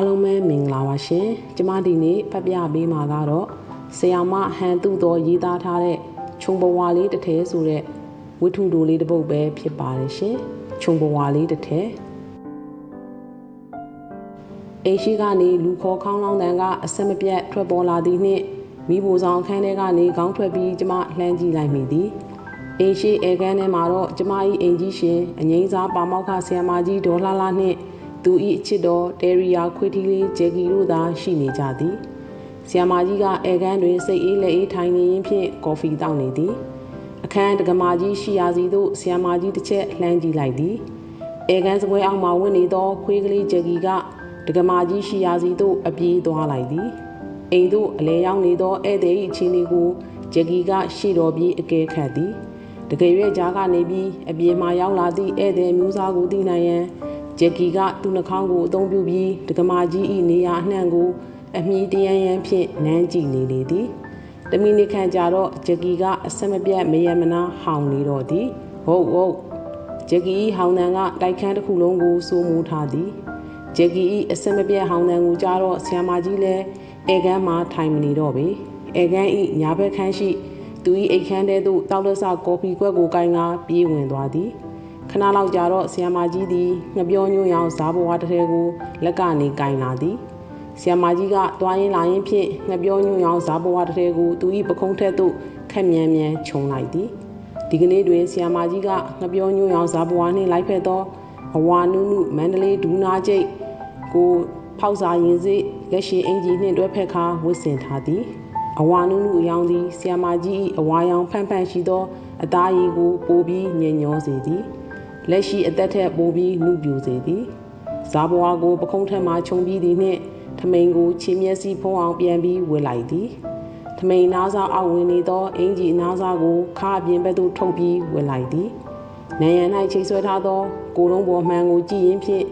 အားလုံးပဲမင်္ဂလာပါရှင်ကျမဒီနေ့ဖတ်ပြပေးမှာကတော့ဆရာမဟန်သူ့တော်ရေးသားထားတဲ့ခြုံဘဝလေးတစ်ထဲဆိုတဲ့ဝိထုတိုလေးတစ်ပုဒ်ပဲဖြစ်ပါတယ်ရှင်ခြုံဘဝလေးတစ်ထဲအိရှိကနေလူခေါ်ခေါင်းလောင်းတန်ကအဆက်မပြတ်ထွက်ပေါ်လာသည်နှင့်မိဘဆောင်ခန်းထဲကနေခေါင်းထွက်ပြီးကျမလှမ်းကြည့်လိုက်မိသည်အိရှိအေကန်းထဲမှာတော့ကျမ၏အိမ်ကြီးရှင်အငိမ့်စားပါမောက်ခဆရာမကြီးဒေါ်လာလာနှင့် သူ၏အချစ်တော်တယ်ရီယာခွေတီလေးဂျယ်ကီတို့သာရှိနေကြသည်ဆီယမာကြီးကအဲကန်းတွင်စိတ်အေးလက်အေးထိုင်နေရင်းဖြင့်ကော်ဖီတောက်နေသည်အခန်းတက္ကမကြီးရှိရာစီသို့ဆီယမာကြီးတစ်ချက်လှမ်းကြည့်လိုက်သည်အဲကန်းစပွဲအောက်မှဝင်နေသောခွေးကလေးဂျယ်ကီကတက္ကမကြီးရှိရာစီသို့အပြေးသွားလိုက်သည်အိမ်သို့အလဲရောက်နေသောဧည့်သည်၏အချင်းလေးကိုဂျက်ကီကရှေ့တော်ပြေးအကဲခတ်သည်တကယ်ရွက်ကြားကနေပြီးအပြေမှရောက်လာသည့်ဧည့်သည်မျိုးစားကိုသိနိုင်ရန် ဂျက်ကီကသူ့နှာခေါင်းကိုအသုံးပြုပြီးဒကမာကြီး၏နေရာအနှံ့ကိုအမြည်တရန်ရန်ဖြင့်နမ်းကြည့်နေလေသည်တမီနိခန့်ကြတော့ဂျက်ကီကအဆက်မပြတ်မယမနာဟောင်နေတော့သည်ဟုတ်ဟုတ်ဂျက်ကီဟောင်တန်ကတိုက်ခန်းတစ်ခုလုံးကိုစိုးမိုးထားသည်ဂျက်ကီအဆက်မပြတ်ဟောင်တန်ကိုကြားတော့ဆ iam မကြီးလည်းအေကန်းမှာထိုင်မနေတော့ပေအေကန်းဤညာဘက်ခန်းရှိသူ၏အိတ်ခမ်းထဲသို့တောက်လက်ဆကော်ဖီကွက်ကိုကိုင်းကားပြေးဝင်သွားသည် ခဏလောက်ကြာတော့ဆီယမာကြီးသည်ငပြောညွန့်ရောင်ဇာဘဝတစ်ထဲကိုလက်ကနေကင်လာသည်ဆီယမာကြီးကတွားရင်လာရင်ဖြင့်ငပြောညွန့်ရောင်ဇာဘဝတစ်ထဲကိုသူ၏ပခုံးထက်သို့ခက်မြန်မြန်ခြုံလိုက်သည်ဒီကနေ့တွင်ဆီယမာကြီးကငပြောညွန့်ရောင်ဇာဘဝနှင့်လိုက်ဖက်သောအဝါနုနုမန္တလေးဒူနာကျိတ်ကိုဖောက်စာရင်စိလက်ရှိအင်ဂျီနှင့်တွဲဖက်ခါဝစ်စင်ထားသည်အဝါနုနုအယောင်သည်ဆီယမာကြီး၏အဝါရောင်ဖန့်ဖန့်ရှိသောအသားရည်ကိုပိုပြီးညင်ညောစေသည် လက်ရှိအသက်ထက်ပိုပြီးနှုပြူစေသည်ဇာဘွားကိုပခုံးထက်မှခြုံပြီးသည်နှင့်ထမိန်ကိုခြေမျက်စိဖုံးအောင်ပြန်ပြီးဝစ်လိုက်သည်ထမိန်နားစားအောက်ဝင်နေသောအင်ကြီးနားစားကိုခါအပြင်ဘက်သို့ထုတ်ပြီးဝစ်လိုက်သည်နယံ၌ချိတ်ဆွဲထားသောကိုလုံးပေါ်မှန်ကိုကြည့်ရင်ဖြင့်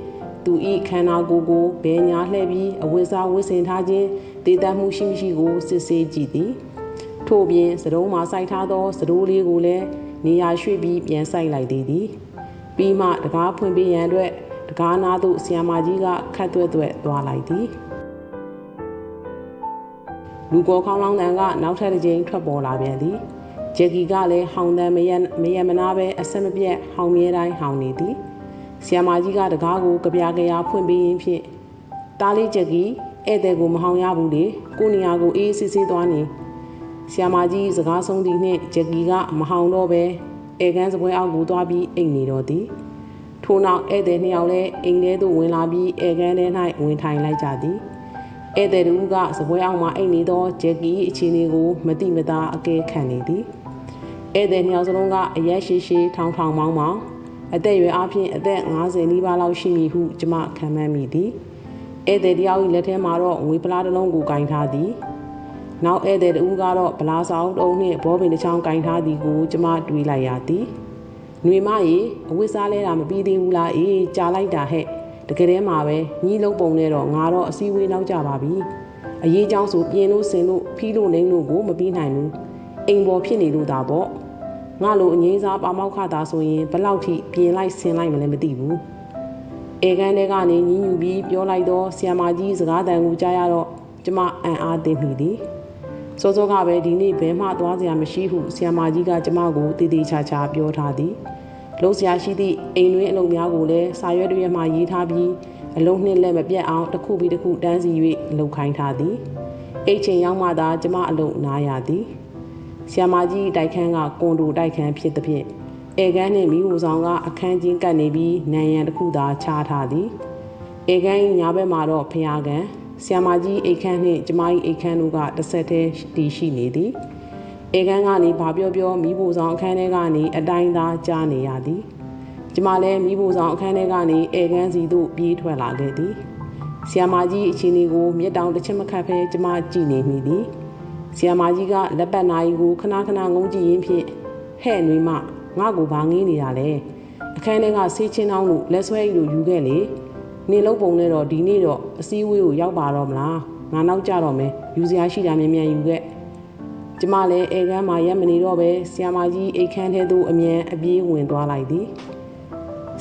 သူဤခန္ဓာကိုယ်ကိုဘဲညာလှည့်ပြီးအဝိစားဝစ်စင်ထားခြင်းတည်တတ်မှုရှိမရှိကိုစစ်ဆေးကြည့်သည်ထို့ပြင်စတုံးမှာစိုက်ထားသောစတိုးလေးကိုလည်းနေရာရွှေ့ပြီးပြန်ဆိုင်လိုက်သေးသည် ပြီးမှတကားဖွင့်ပေးရန်အတွက်တကားနာသို့ဆီယမာကြီးကခတ်သွဲ့သွဲ့သွားလိုက်သည်လူကောခေါင်းလောင်းတန်ကနောက်ထပ်တစ်ကြိမ်ထွက်ပေါ်လာပြန်သည်ဂျက်ကီကလည်းဟောင်တန်မယမယမနာပဲအဆက်မပြတ်ဟောင်မြဲတိုင်းဟောင်နေသည်ဆီယမာကြီးကတကားကိုကြပြကြရာဖွင့်ပေးရင်းဖြင့်တားလေးဂျက်ကီဧည့်သည်ကိုမဟောင်ရဘူးလေကိုနေရာကိုအေးစစ်စစ်သွားနေဆီယမာကြီးစကားဆုံးသည်နှင့်ဂျက်ကီကမဟောင်တော့ပဲ ဧကန်းစပွဲအောက်ကိုသွားပြီးအိမ်နေတော့သည်ထို့နောက်ဧည့်သည်နှစ်ယောက်လည်းအိမ်ထဲသို့ဝင်လာပြီးဧကန်းထဲ၌ဝင်ထိုင်လိုက်ကြသည်ဧည့်သည်တို့ကစပွဲအောက်မှာအိမ်နေသောဂျက်ကီအခြေအနေကိုမတိမသားအကဲခံနေသည်ဧည့်သည်နှစ်ယောက်စလုံးကအရက်ရှိရှိထောင်ထောင်မောင်းမောင်းအသက်အရွယ်အပြင်အသက်50နီးပါးလောက်ရှိမည်ဟုကျွန်မခံမှန်းမိသည်ဧည့်သည်တယောက်၏လက်ထဲမှာတော့ငွေပလားတစ်လုံးကိုကင်ထားသည် နောက်ဧည့်သည်တူကတော့ဗလာဆောင်တုံးနှင့်ဘောပင်တစ်ချောင်းကင်ထားသည်ကိုကျမတွေးလိုက်ရသည်။နှွေမရေအဝတ်စားလဲတာမပြီးသေးဘူးလားအေးကြာလိုက်တာဟဲ့တကယ်တည်းမှာပဲညီးလုံးပုံနဲ့တော့ငါတော့အစည်းအဝေးနောက်ကြပါပြီ။အရေးကြောင်းဆိုပြင်းလို့ဆင်လို့ဖီးလို့နှိမ်လို့ကိုမပြီးနိုင်ဘူး။အိမ်ပေါ်ဖြစ်နေလို့သာပေါ့။ငါလိုအငိမ့်စားပါမောက်ခတာဆိုရင်ဘလောက်ထိပြင်လိုက်ဆင်လိုက်မလဲမသိဘူး။အေကန်တဲကနေညီးညူပြီးပြောလိုက်တော့ဆီယမကြီးစကားတန်ကိုကြားရတော့ကျမအံ့အားသင့်မိသည်။ စောစောကပဲဒီနေ့ဘဲမှသွားစရာမရှိဟုဆီယမာကြီးကကျမကိုတည်တည်ချာချာပြောထားသည်လုံးစရာရှိသည့်အိမ်တွင်းအလုပ်များကိုလည်းစာရွက်တွေမှာရေးထားပြီးအလုံးနှစ်လက်မပြတ်အောင်တစ်ခုပြီးတစ်ခုတန်းစီ၍လုပ်ခိုင်းထားသည်အိတ်ချိန်ရောက်မှသာကျမအလုပ်နားရသည်ဆီယမာကြီးတိုက်ခန်းကကွန်ဒိုတိုက်ခန်းဖြစ်သဖြင့်ဧကန်းနှင့်မိဖို့ဆောင်ကအခန်းချင်းကပ်နေပြီးနံရံတစ်ခုသာချားထားသည်ဧကန်းညာဘက်မှာတော့ဖျားကန် ဆီယမာကြီးအိတ်ခမ်းနှင့်ကျမ၏အိတ်ခမ်းတို့ကတစ်ဆက်တည်းတည်ရှိနေသည်အိတ်ခမ်းကနေဘာပြောပြောမိဖို့ဆောင်အခန်းထဲကနေအတိုင်းသားကြားနေရသည်ကျမလည်းမိဖို့ဆောင်အခန်းထဲကနေအိတ်ခမ်းစီသို့ပြေးထွက်လာခဲ့သည်ဆီယမာကြီးအချင်းလေးကိုမျက်တောင်တစ်ချက်မခတ်ဖဲကျမကြည့်နေမိသည်ဆီယမာကြီးကလက်ပတ်နာရီကိုခဏခဏငုံကြည့်ရင်းဖြင့်ဟဲ့နွေမငါ့ကိုဘာငေးနေတာလဲအခန်းထဲကဆေးချင်းတောင်းလို့လက်ဆွဲရီလိုယူခဲ့လေ နေလုံးပုံနဲ့တော့ဒီနေ့တော့အစည်းအဝေးကိုရောက်ပါတော့မလားငါနောက်ကြတော့မယ်ယူစရာရှိတာမြန်မြန်ယူခဲ့ကျမလည်းအေကန်းမှာရက်မနေတော့ပဲဆီယမာကြီးအိတ်ခမ်းထဲသို့အမြန်အပြေးဝင်သွားလိုက်သည်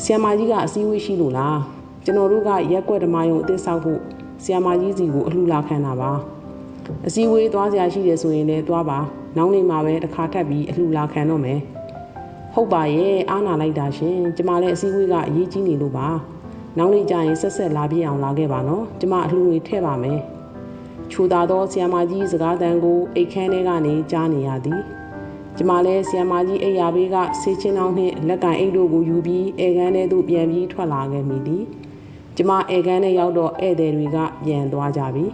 ဆီယမာကြီးကအစည်းအဝေးရှိလို့လားကျွန်တော်တို့ကရက်ွက်ဓမာယုံအသစ်ဆောက်ဖို့ဆီယာမကြီးစီကိုအလှူလာခံတာပါအစည်းအဝေးသွားစရာရှိတယ်ဆိုရင်လည်းသွားပါနောက်နေ့မှာပဲတစ်ခါထပ်ပြီးအလှူလာခံတော့မယ်ဟုတ်ပါရဲ့အားနာလိုက်တာရှင်ကျမလည်းအစည်းအဝေးကအရေးကြီးနေလို့ပါ နောက်နေ့ကျရင်ဆက်ဆက်လာပြည့်အောင်လာခဲ့ပါနော်ကျမအလှူငွေထည့်ပါမယ်ချိုသာသောဆီယာမကြီးစကားတန်ကိုအိတ်ခမ်းထဲကနေကြားနေရသည်ကျမလည်းဆီယမကြီးအိယာဘေးကဆေးချင်းအောင်နှင့်လက်ကင်အိတ်တို့ကိုယူပြီးအေကန်းထဲသို့ပြန်ပြီးထွက်လာခဲ့မိသည်ကျမအေကန်းထဲရောက်တော့ဧည့်သည်တွေကပြန်သွားကြပြီ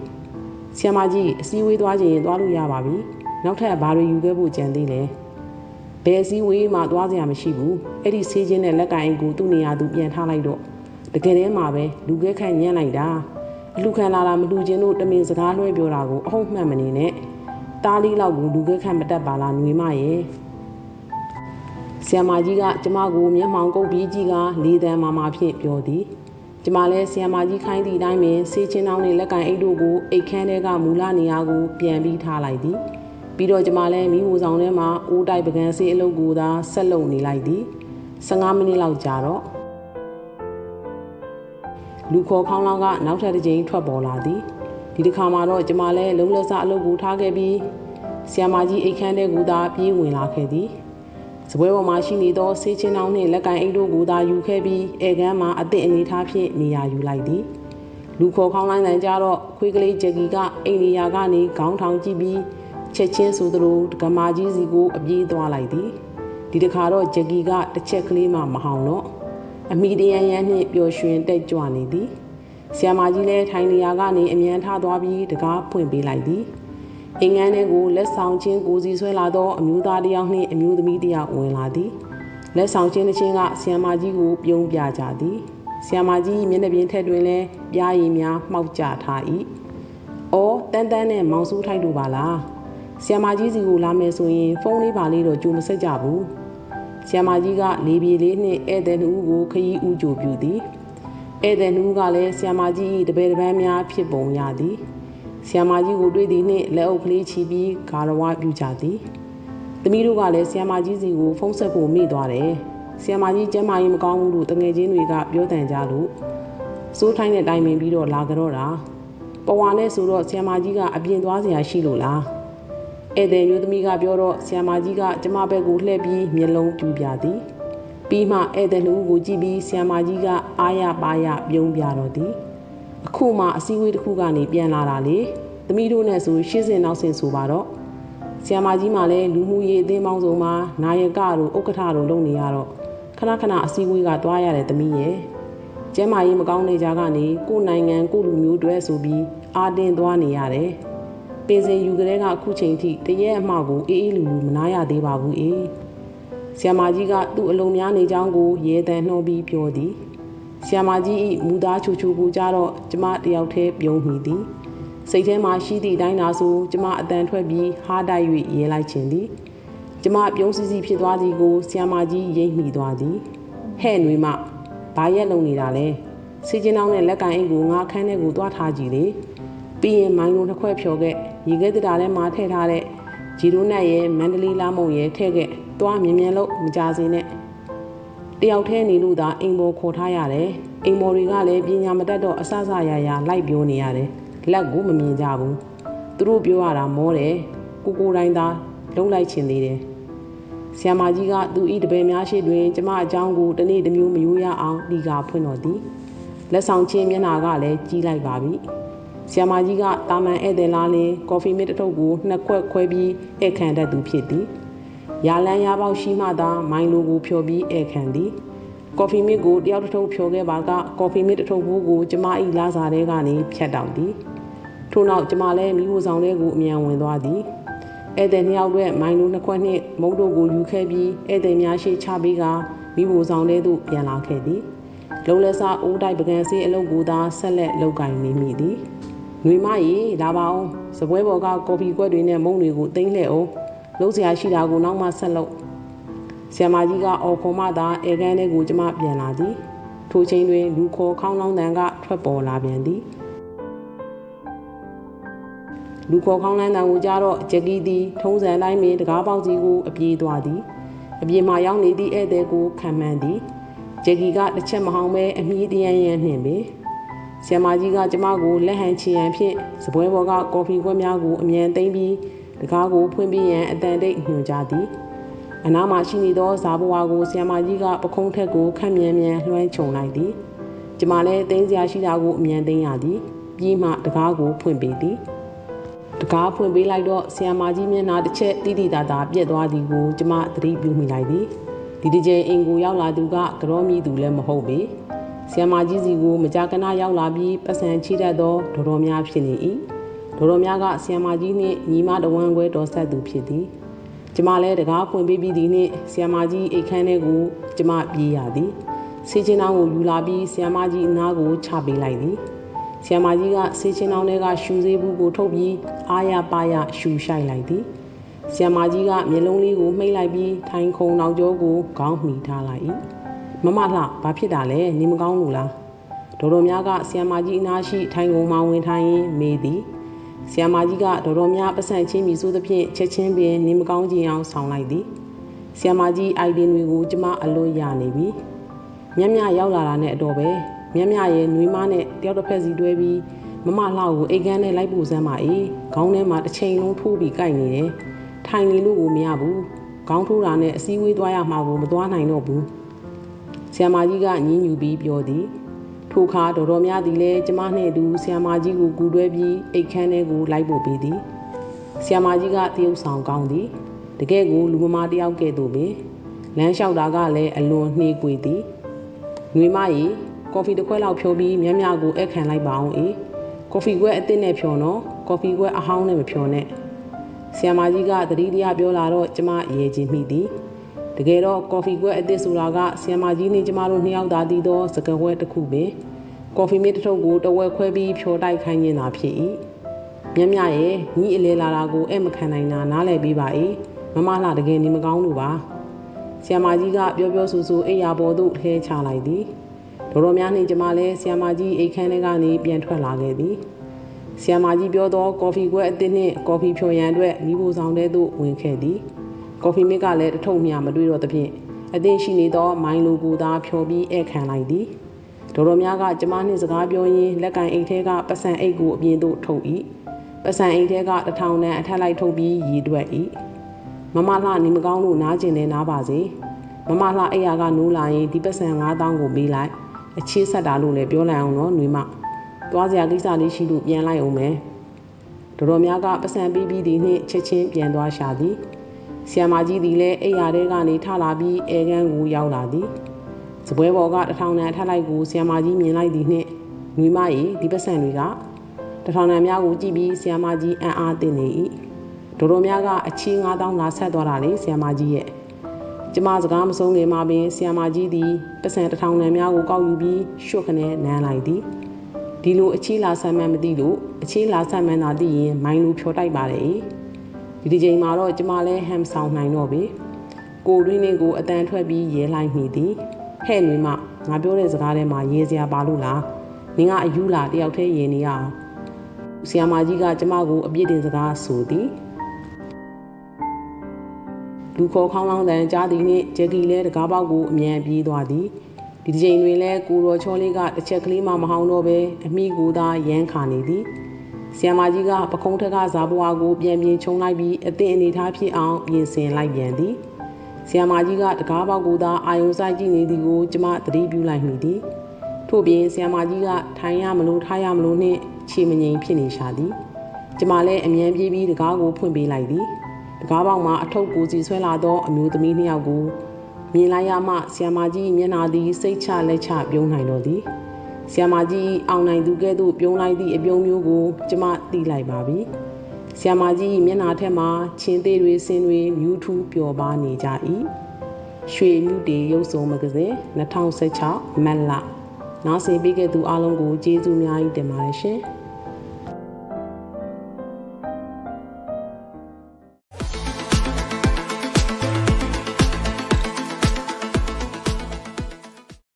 ဆီယမကြီးအစည်းအဝေးသွားခြင်းသွားလို့ရပါပြီနောက်ထပ်ဘာတွေယူခဲ့ဖို့ကြံသေးလဲဘယ်အစည်းအဝေးမှသွားစရာမရှိဘူးအဲ့ဒီဆေးချင်းနဲ့လက်ကင်အိတ်ကိုသူ့နေရာသူပြန်ထားလိုက်တော့ တကယ်တည်းမှာပဲလူခဲခန့်ညံ့လိုက်တာအလူခံလာတာမလူချင်းတို့တမင်စကားလွှဲပြောတာကိုအဟုတ်မှတ်မနေနဲ့တားလေးလောက်ကိုလူခဲခန့်မတက်ပါလားຫນွေမရဲ့ဆ iam မကြီးကကျမကိုမျက်မှောင်ကုပ်ပြီးကြည့်ကလေးတန်းမာမာဖြင့်ပြောသည်ကျမလည်းဆ iam မကြီးခိုင်းသည့်အတိုင်းပင်ဆေးချင်းတောင်းနှင့်လက်ကင်အိတ်တို့ကိုအိတ်ခမ်းထဲကမူလနေရာကိုပြန်ပြီးထားလိုက်သည်ပြီးတော့ကျမလည်းမိမိုဆောင်ထဲမှာအိုးတိုက်ပကံဆေးအလုပ်ကိုသာဆက်လုပ်နေလိုက်သည်15မိနစ်လောက်ကြာတော့ လူခေါ်ခေါင်းလောင်းကနောက်ထပ်တစ်ကြိမ်ထွက်ပေါ်လာသည်ဒီတစ်ခါမှာတော့ကျမလည်းလုံးလက်စအလုပ်ကိုထားခဲ့ပြီးဆီယမာကြီးအိတ်ခမ်းတဲ့ကူသာပြေးဝင်လာခဲ့သည်စပွဲပေါ်မှာရှိနေသောဆေးချင်းတောင်းနှင့်လက်ကင်အိတ်တို့ကိုသာယူခဲ့ပြီးဧကန်းမှာအသည့်အနေထားဖြင့်နေရာယူလိုက်သည်လူခေါ်ခေါင်းလိုင်းတိုင်းကြတော့ခွေးကလေးဂျက်ကီကအိမ်နေရာကနေခေါင်းထောင်ကြည့်ပြီးချက်ချင်းဆိုသလိုဒကမာကြီးစီကိုအပြေးသွားလိုက်သည်ဒီတစ်ခါတော့ဂျက်ကီကတစ်ချက်ကလေးမှမဟောင်တော့ အမိတရန်ရန်နှင့်ပျော်ရွှင်တက်ကြွနေသည်ဆ iam မကြီးလည်းထိုင်နေရာကနေအမြန်ထသွားပြီးတကားဖွင့်ပေးလိုက်သည်အိမ်ငန်းထဲကိုလက်ဆောင်ချင်းကိုစီဆွဲလာသောအမျိုးသားတစ်ယောက်နှင့်အမျိုးသမီးတစ်ယောက်ဝင်လာသည်လက်ဆောင်ချင်းတစ်ချင်းကဆ iam မကြီးကိုပြုံးပြကြသည်ဆ iam မကြီးမျက်နှာပြင်ထက်တွင်လည်းပြားရည်များမှောက်ကျထား၏အော်တန်းတန်းနဲ့မောင်စုထိုက်တို့ပါလားဆ iam မကြီးစီကိုလာမယ်ဆိုရင်ဖုန်းလေးပါလေးတော့ကြိုမဆက်ကြဘူး ဆ iam မကြီးကလေပြေလေးနှင့်ဧည့်သည်နှုတ်ကိုခရီးဥကြိုပြူသည်ဧည့်သည်နှုတ်ကလည်းဆ iam မကြီး၏တပည့်တပန်းများဖြစ်ပုံရသည်ဆ iam မကြီးကိုတွေ့သည်နှင့်လက်အုပ်ကလေးချီပြီးဂါရဝပြုကြသည်သမီးတို့ကလည်းဆ iam မကြီးစီကိုဖုန်းဆက်ဖို့မေ့သွားတယ်ဆ iam မကြီးကျမ်းမာရေးမကောင်းဘူးလို့တငယ်ချင်းတွေကပြောတန်ကြလို့စိုးထိုင်းတဲ့တိုင်ပင်ပြီးတော့လာကြတော့တာပဝါနဲ့ဆိုတော့ဆ iam မကြီးကအပြင်သွားစရာရှိလို့လား ဧည့်သည်မျိုးသမီးကပြောတော့ဆ iam မကြီးကကျမဘက်ကိုလှည့်ပြီးမျက်လုံးပြူပြသည်ပြီးမှဧည့်သည်လူကိုကြည့်ပြီးဆ iam မကြီးကအားရပါရပြုံးပြတော့သည်အခုမှအစည်းအဝေးတစ်ခုကနေပြန်လာတာလေသမီးတို့နဲ့ဆိုရှင်းစင်နောက်စင်ဆိုပါတော့ဆ iam မကြီးမှလည်းလူမှုရေးအသင်းပေါင်းစုံမှာနာယကတို့ဥက္ကဋ္ဌတို့လုပ်နေရတော့ခဏခဏအစည်းအဝေးကတွားရတဲ့သမီးရဲ့ကျမ်းမာရေးမကောင်းနေကြကနေကိုယ်နိုင်ငံကိုယ်လူမျိုးတွေဆိုပြီးအာတင်သွားနေရတယ် ပင်စင်ယူကလေးကအခုချိန်ထိတရက်အမှကိုအေးအေးလူလူမနာရသေးပါဘူးအေးဆ iam မကြီးကသူ့အလုံးများနေကြောင်းကိုရဲတန်နှောပြီးပြောသည်ဆ iam မကြီးဤမူသားချူချူကိုကြတော့ကျမတယောက်တည်းပြုံးမိသည်စိတ်ထဲမှာရှိသည့်အတိုင်းသာဆိုကျမအတန်ထွက်ပြီးဟားတိုက်၍ရဲလိုက်ခြင်းသည်ကျမပြုံးစီစီဖြစ်သွားသည်ကိုဆ iam မကြီးရိပ်မိသွားသည်ဟဲ့ຫນွေမဘာရက်လုံနေတာလဲစီကျင်းအောင်နဲ့လက်ကင်အိတ်ကိုငါခန်းထဲကိုသွားထားကြည့်လေပြီးရင်မိုင်းလုံးတစ်ခွက်ဖြော်ခဲ့ ရေခဲတတာထဲမှာထည့်ထားတဲ့ဂျီရိုနက်ရဲ့မန္တလေးလာမုံရဲ့ထည့်ခဲ့သွားမြင်မြင်လို့မကြစေနဲ့တယောက်တည်းနေလို့သာအိမ်ပေါ်ခေါ်ထားရတယ်အိမ်ပေါ်တွေကလည်းပညာမတတ်တော့အဆအဆရာရာလိုက်ပြောနေရတယ်လက်ကိုမမြင်ကြဘူးသူတို့ပြောရတာမောတယ်ကိုကိုတိုင်းသာလုံးလိုက်ချင်သေးတယ်ဆ iam မကြီးကသူဤတပည့်များရှိတွင်ကျမအကြောင်းကိုတနေ့တစ်မျိုးမယိုးရအောင်ဒီကဖွင့်တော်သည်လက်ဆောင်ချင်းမျက်နာကလည်းကြီးလိုက်ပါပြီ ဆ iam မကြီးကတာမန်ဧည့်သည်လားလင်ကော်ဖီမစ်တစ်ထုပ်ကိုနှစ်ခွက်ခွဲပြီးဧည့်ခံတတ်သူဖြစ်သည်ရလန်းရပေါက်ရှိမှသာမိုင်းလိုကိုဖြော်ပြီးဧည့်ခံသည်ကော်ဖီမစ်ကိုတယောက်တစ်ထုပ်ဖြော်ခဲ့ပါကကော်ဖီမစ်တစ်ထုပ်ဘူးကိုကျမဤလာစားတဲ့ကနေဖြတ်တောက်သည်ထို့နောက်ကျမလည်းမိဖို့ဆောင်တဲ့ကိုအမြန်ဝင်သွားသည်ဧည့်သည်နှစ်ယောက်အတွက်မိုင်းလိုနှစ်ခွက်နှင့်မုတ်တို့ကိုယူခဲ့ပြီးဧည့်သည်များရှိချပေးကမိဖို့ဆောင်တဲ့သို့ပြန်လာခဲ့သည်လုံလက်စားအိုးတိုက်ပကံစေးအလုပ်ကိုသာဆက်လက်လုပ်ကင်နေမိသည်။ နှွေမရေလာပါအောင်စပွဲပေါ်ကကော်ဖီကွက်တွေနဲ့မုန့်တွေကိုသိမ့်လှည့်အောင်လုံးစရာရှိတာကိုနောက်မှဆက်လုပ်။ဆ iam မကြီးကအော်ခေါ်မှသာအေကန်းလေးကိုကျမပြန်လာသည်။ထိုချိန်တွင်လူခေါ်ခေါင်းလောင်းတန်ကထွက်ပေါ်လာပြန်သည်။လူခေါ်ခေါင်းလန်းတန်ကိုကြားတော့ဂျက်ကီသည်ထုံးစံတိုင်းပင်တကားပေါက်ကြီးကိုအပြေးသွားသည်။အပြေးမှရောက်နေသည့်ဧည့်သည်ကိုခံမှန်းသည်။ဂျက်ကီကတစ်ချက်မဟောင်းပဲအမီးတရန်ရန်နှင့်ပင် ဆဆီယမကြီးကကျမကိုလက်ဟန်ချီရန်ဖြင့်စပွဲပေါ်ကကော်ဖီခွက်များကိုအမြန်သိမ်းပြီးတကားကိုဖွင့်ပြရန်အတန်တိတ်ညွှန်ကြားသည်အနားမှာရှိနေသောဇာဘဝကိုဆီယမကြီးကပခုံးထက်ကိုခန့်မြန်မြန်လွှမ်းခြုံလိုက်သည်ကျမလည်းသိမ်းစရာရှိတာကိုအမြန်သိမ်းရသည်ပြီးမှတကားကိုဖွင့်ပေးသည်တကားဖွင့်ပေးလိုက်တော့ဆီယမကြီးမျက်နှာတစ်ချက်တိတိတသာပြက်သွားသည်ကိုကျမသတိပြုမိလိုက်သည်ဒီတစ်ချိန်အိမ်ကိုရောက်လာသူကကြောမီသူလည်းမဟုတ်ပေ ဆီယမကြီးစီကိုမကြာခဏရောက်လာပြီးပတ်စံချိတတ်သောဒေါ်တော်များဖြစ်နေ၏ဒေါ်တော်များကဆီယမကြီးနှင့်ညီမတဝမ်းခွဲတော်ဆက်သူဖြစ်သည်ကျမလည်းတကားဖွင့်ပေးပြီးသည်နှင့်ဆီယမကြီးအိတ်ခမ်းထဲကိုကျမပြေးရသည်ဆေးချင်းတောင်းကိုယူလာပြီးဆီယမကြီးအနားကိုချပေးလိုက်သည်ဆီယမကြီးကဆေးချင်းတောင်းထဲကရှူသေးဘူးကိုထုတ်ပြီးအားရပါရရှူရှိုက်လိုက်သည်ဆီယမကြီးကမျက်လုံးလေးကိုမှိတ်လိုက်ပြီးထိုင်ခုံနောက်ကျောကိုခေါင်းမှီထားလိုက်၏ မမလှဘာဖြစ်တာလဲနေမကောင်းလို့လားဒေါ်တော်များကဆီယမကြီးအနားရှိထိုင်ခုံမှဝင်ထိုင်ရင်းမေးသည်ဆီယမကြီးကဒေါ်တော်များပတ်စံချင်းပြီးဆိုသဖြင့်ချက်ချင်းပင်နေမကောင်းခြင်းအောင်ဆောင်လိုက်သည်ဆီယမကြီးအိုက်ဒင်တွေကိုကျမအလွန်ရနေပြီမြမြရောက်လာတာနဲ့အတော်ပဲမြမြရဲ့နှွေးမနဲ့တယောက်တစ်ဖက်စီတွဲပြီးမမလှကိုအိတ်ကန်းနဲ့လိုက်ပူစမ်းပါအေးခေါင်းထဲမှာတစ်ချိန်လုံးထိုးပြီးကြိုက်နေတယ်ထိုင်နေလို့ကိုမရဘူးခေါင်းထိုးတာနဲ့အစည်းဝေးသွားရမှာကိုမသွားနိုင်တော့ဘူး ဆီယမကြီးကညင်းညူပြီးပြောသည်ထိုခါတော်တော်များသည်လဲကျမနှင့်အတူဆီယမကြီးကိုကူတွဲပြီးအိတ်ခမ်းထဲကိုလိုက်ပို့ပေးသည်ဆီယမကြီးကတရုပ်ဆောင်ကောင်းသည်တကယ်ကိုလူမမာတယောက်ကဲ့သို့ပင်လမ်းလျှောက်တာကလည်းအလွန်နှေးကွေသည်ငွေမကြီးကော်ဖီတစ်ခွက်လောက်ဖြိုးပြီးမြမြကိုအခန့်လိုက်ပါအောင်အေးကော်ဖီခွက်အစ်စ်နဲ့ဖြော်နော်ကော်ဖီခွက်အဟောင်းနဲ့မဖြော်နဲ့ဆီယမကြီးကတတိတရားပြောလာတော့ကျမရေချင်မိသည် တကယ်တော့ကော်ဖီခွက်အစ်စ်ဆိုတာကဆီယမကြီးနဲ့ကျမတို့နှစ်ယောက်သာတည်သောစကားဝဲတစ်ခုပဲကော်ဖီမစ်တစ်ထုပ်ကိုတဝက်ခွဲပြီးဖြော်တိုက်ခိုင်းနေတာဖြစ်၏မြမြရဲ့ညီအလေလာတာကိုအဲ့မခံနိုင်တာနားလည်ပေးပါ၏မမလှတကယ်နေမကောင်းလို့ပါဆီယမကြီးကပြောပြောဆူဆူအိယာပေါ်သို့ထဲချလိုက်သည်တော်တော်များနှင့်ကျမလည်းဆီယမကြီးအိတ်ခမ်းထဲကနေပြန်ထွက်လာခဲ့သည်ဆီယမကြီးပြောသောကော်ဖီခွက်အသစ်နှင့်ကော်ဖီဖြော်ရန်အတွက်မိဖို့ဆောင်တဲ့သို့ဝင်ခဲ့သည် ကော်ဖီမစ်ကလည်းတထုံမြမတွေ့တော့သဖြင့်အသင်ရှိနေသောမိုင်းလိုကိုသာဖြော်ပြီးဧည့်ခံလိုက်သည်ဒေါ်တော်များကကျမနှင့်စကားပြောရင်းလက်ကင်အိတ်ထဲကပတ်စံအိတ်ကိုအပြင်သို့ထုတ်၏ပတ်စံအိတ်ထဲကတထောင်တန်အထက်လိုက်ထုတ်ပြီးရည်တွက်၏မမလှနေမကောင်းလို့နားကျင်နေနားပါစေမမလှအိယာကနိုးလာရင်ဒီပတ်စံ9000ကိုပေးလိုက်အချေးဆက်တာလို့လည်းပြောလိုက်အောင်နော်ຫນွေမသွားစရာကိစ္စလေးရှိလို့ပြန်လိုက်အောင်မယ်တော်တော်များကပတ်စံပြီးပြီးဒီနှစ်ချက်ချင်းပြန်သွားရှာသည် ဆီယမာကြီးသည်လည်းအိယာတဲကနေထလာပြီးအဲကန်းကိုရောက်လာသည်စပွဲပေါ်ကတထောင်တန်ထက်လိုက်ကိုဆီယမာကြီးမြင်လိုက်သည်နှင့်ငွေမရီဒီပတ်စံတွေကတထောင်တန်များကိုကြည့်ပြီးဆီယမာကြီးအံ့အားသင့်နေ၏တော်တော်များကအချီး9000လာဆက်သွားတာလေဆီယမာကြီးရဲ့ကျမစကားမဆုံးခင်မှာပင်ဆီယမာကြီးသည်ပတ်စံတထောင်တန်များကိုကောက်ယူပြီးရှုတ်ခနဲနမ်းလိုက်သည်ဒီလိုအချီးလာဆမ်းမှန်းမသိလို့အချီးလာဆမ်းမှန်းသာသိရင်မိုင်းလိုဖြောတိုက်ပါတယ် ဒီဒီချိန်မှာတော့ကျမလည်းဟမ်ဆောင်နိုင်တော့ပြီကိုတွင်းလေးကိုအတန်ထွက်ပြီးရဲလိုက်မိသည်ဟဲ့နွေမငါပြောတဲ့စကားထဲမှာရေးစရာပါလို့လားနင်ကအယူလာတယောက်တည်းရင်နေရအောင်ဆီယာမကြီးကကျမကိုအပြစ်တင်စကားဆိုသည်လူခေါ်ခေါင်းလောင်းတန်ကြားသည်နှင့်ဂျက်ကီလဲတကားပေါက်ကိုအမြန်ပြေးသွားသည်ဒီဒီချိန်တွင်လဲကိုရောချောလေးကတစ်ချက်ကလေးမှမဟောင်းတော့ပဲအမိကိုသာရမ်းခါနေသည် ဆီယမာကြီးကပခုံးထက်ကဇာဘွားကိုပြန်ပြင်ခြုံလိုက်ပြီးအသင်အနေထားဖြစ်အောင်ပြင်ဆင်လိုက်ပြန်သည်ဆီယမာကြီးကတကားပေါက်ကိုသာအာယုံဆိုင်ကြည့်နေသည်ကိုကျမသတိပြုလိုက်မိသည်ထို့ပြင်ဆီယမာကြီးကထိုင်ရမလို့ထားရမလို့နှင့်ခြေမငိမ်ဖြစ်နေရှာသည်ကျမလည်းအမြန်ပြေးပြီးတကားကိုဖွင့်ပေးလိုက်သည်တကားပေါက်မှာအထုပ်ကိုစီဆွဲလာသောအမျိုးသမီးနှစ်ယောက်ကိုမြင်လိုက်ရမှဆီယမာကြီးမျက်နာသည်စိတ်ချလက်ချပြုံးနိုင်တော့သည် ဆီယမာကြီးအောင်နိုင်သူကဲ့သို့ပြုံးလိုက်သည့်အပြုံးမျိုးကို ကျမသိလိုက်ပါပြီဆီယမာကြီးမျက်နာထက်မှာချင်းသေးတွေစင်တွေမြူးထူးပျော်ပါနေကြ၏ရွှေမြူတေရုပ်စုံမဂဇင်း2016မတ်လနားဆင်ပေးခဲ့သူအားလုံးကိုကျေးဇူးများကြီးတင်ပါတယ်ရှင်